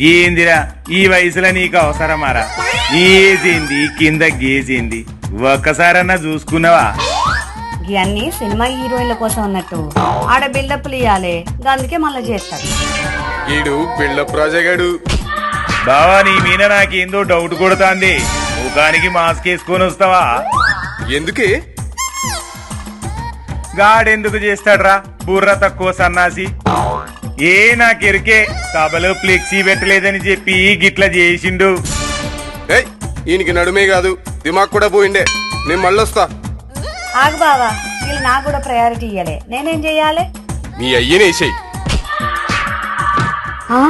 గేందిరా ఈ వయసులో నీకు అవసరమారా? ఏజేంది కింద గేజేంది. ఒక్కసారన్నా చూసుకున్నావా? ఇవన్నీ సినిమా హీరోయిన్ల కోసం అన్నట్టు. ఆడ బిల్డప్లు ఇవ్వాలి అందుకే మళ్ళీ చేస్తాడు. ఈడు బిల్డప్ రాజాగాడు బావా నీ మీద నాకేందో డౌట్ కొడుతాంది. ముఖానికి మాస్క్ వేసుకొని వస్తావా? ఎందుకే? గాడెందుకు చేస్తాడ్రా? బుర్ర తక్కువ సన్నాసి. ఏ నాకెరికే సభలో ఫ్లెక్సీ పెట్టలేదని చెప్పి గిట్ల చేసిండు. ఏయ్ ఈయనకి నడుమే కాదు దిమాగ్ కూడా పోయిండే నేను మళ్ళొస్తా. ఆగు బావా వీళ్ళు నాకు కూడా ప్రయారిటీ ఇవ్వలే నేనేం చెయ్యాలి మీ అయ్యనేసేయ్ ఆ?